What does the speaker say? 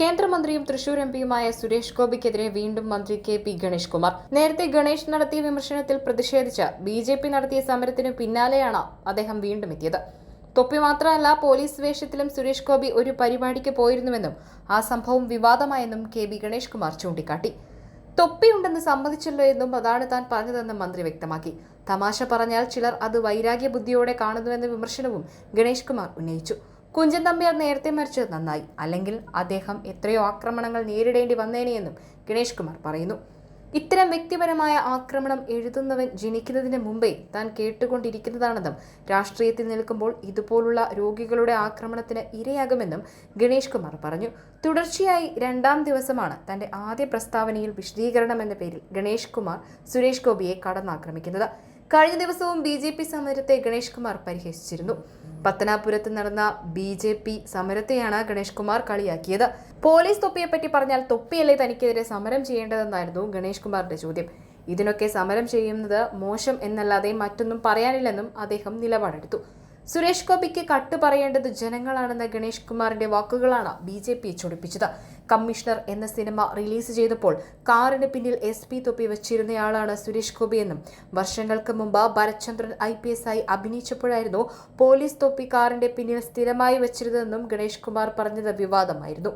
കേന്ദ്രമന്ത്രിയും തൃശൂർ എം പിയുമായ സുരേഷ് ഗോപിക്കെതിരെ വീണ്ടും മന്ത്രി കെ പി ഗണേഷ് കുമാർ. നേരത്തെ ഗണേഷ് നടത്തിയ വിമർശനത്തിൽ പ്രതിഷേധിച്ച് ബി ജെ പി നടത്തിയ സമരത്തിനു പിന്നാലെയാണ് അദ്ദേഹം വീണ്ടും എത്തിയത്. തൊപ്പി മാത്രമല്ല പോലീസ് വേഷത്തിലും സുരേഷ് ഗോപി ഒരു പരിപാടിക്ക് പോയിരുന്നുവെന്നും ആ സംഭവം വിവാദമായെന്നും കെ ബി ഗണേഷ് കുമാർ ചൂണ്ടിക്കാട്ടി. തൊപ്പിയുണ്ടെന്ന് സമ്മതിച്ചല്ലോ എന്നും അതാണ് താൻ പറഞ്ഞതെന്നും മന്ത്രി വ്യക്തമാക്കി. തമാശ പറഞ്ഞാൽ ചിലർ അത് വൈരാഗ്യ ബുദ്ധിയോടെ കാണുന്നുവെന്ന വിമർശനവും ഗണേഷ് കുമാർ ഉന്നയിച്ചു. കുഞ്ചൻ നമ്പ്യാർ നേരത്തെ മരിച്ചത് നന്നായി. അല്ലെങ്കിൽ അദ്ദേഹം എത്രയോ ആക്രമണങ്ങൾ നേരിടേണ്ടി വന്നേനെയെന്നും ഗണേഷ് കുമാർ പറയുന്നു. ഇത്തരം വ്യക്തിപരമായ ആക്രമണം എഴുതുന്നവൻ ജനിക്കുന്നതിന് മുമ്പേ താൻ കേട്ടുകൊണ്ടിരിക്കുന്നതാണെന്നും രാഷ്ട്രീയത്തിൽ നിൽക്കുമ്പോൾ ഇതുപോലുള്ള രോഗികളുടെ ആക്രമണത്തിന് ഇരയാകുമെന്നും ഗണേഷ് കുമാർ പറഞ്ഞു. തുടർച്ചയായി രണ്ടാം ദിവസമാണ് തന്റെ ആദ്യ പ്രസ്താവനയിൽ വിശദീകരണം എന്ന പേരിൽ ഗണേഷ് കുമാർ സുരേഷ് ഗോപിയെ കടന്നാക്രമിക്കുന്നത്. കഴിഞ്ഞ ദിവസവും ബി ജെ പി സമരത്തെ ഗണേഷ് കുമാർ പരിഹസിച്ചിരുന്നു. പത്തനാപുരത്ത് നടന്ന ബി ജെ പി സമരത്തെയാണ് ഗണേഷ് കുമാർ കളിയാക്കിയത്. പോലീസ് തൊപ്പിയെ പറ്റി പറഞ്ഞാൽ തൊപ്പിയല്ലേ തനിക്കെതിരെ സമരം ചെയ്യേണ്ടതെന്നായിരുന്നു ഗണേഷ് കുമാറിന്റെ ചോദ്യം. ഇതിനൊക്കെ സമരം ചെയ്യുന്നത് മോശം എന്നല്ലാതെ മറ്റൊന്നും പറയാനില്ലെന്നും അദ്ദേഹം നിലപാടെടുത്തു. സുരേഷ് ഗോപിക്ക് കട്ട് പറയേണ്ടത് ജനങ്ങളാണെന്ന ഗണേഷ് കുമാറിന്റെ വാക്കുകളാണ് ബി ജെ പി ചൊടിപ്പിച്ചത്. കമ്മീഷണർ എന്ന സിനിമ റിലീസ് ചെയ്തപ്പോൾ കാറിന് പിന്നിൽ എസ് പി തൊപ്പി വെച്ചിരുന്നയാളാണ് സുരേഷ് ഗോപിയെന്നും വർഷങ്ങൾക്ക് മുമ്പ് ഭരത്ചന്ദ്രൻ ഐ പി എസ് ആയി അഭിനയിച്ചപ്പോഴായിരുന്നു പോലീസ് തൊപ്പി കാറിന്റെ പിന്നിൽ സ്ഥിരമായി വെച്ചിരുന്നതെന്നും ഗണേഷ് കുമാർ പറഞ്ഞത് വിവാദമായിരുന്നു.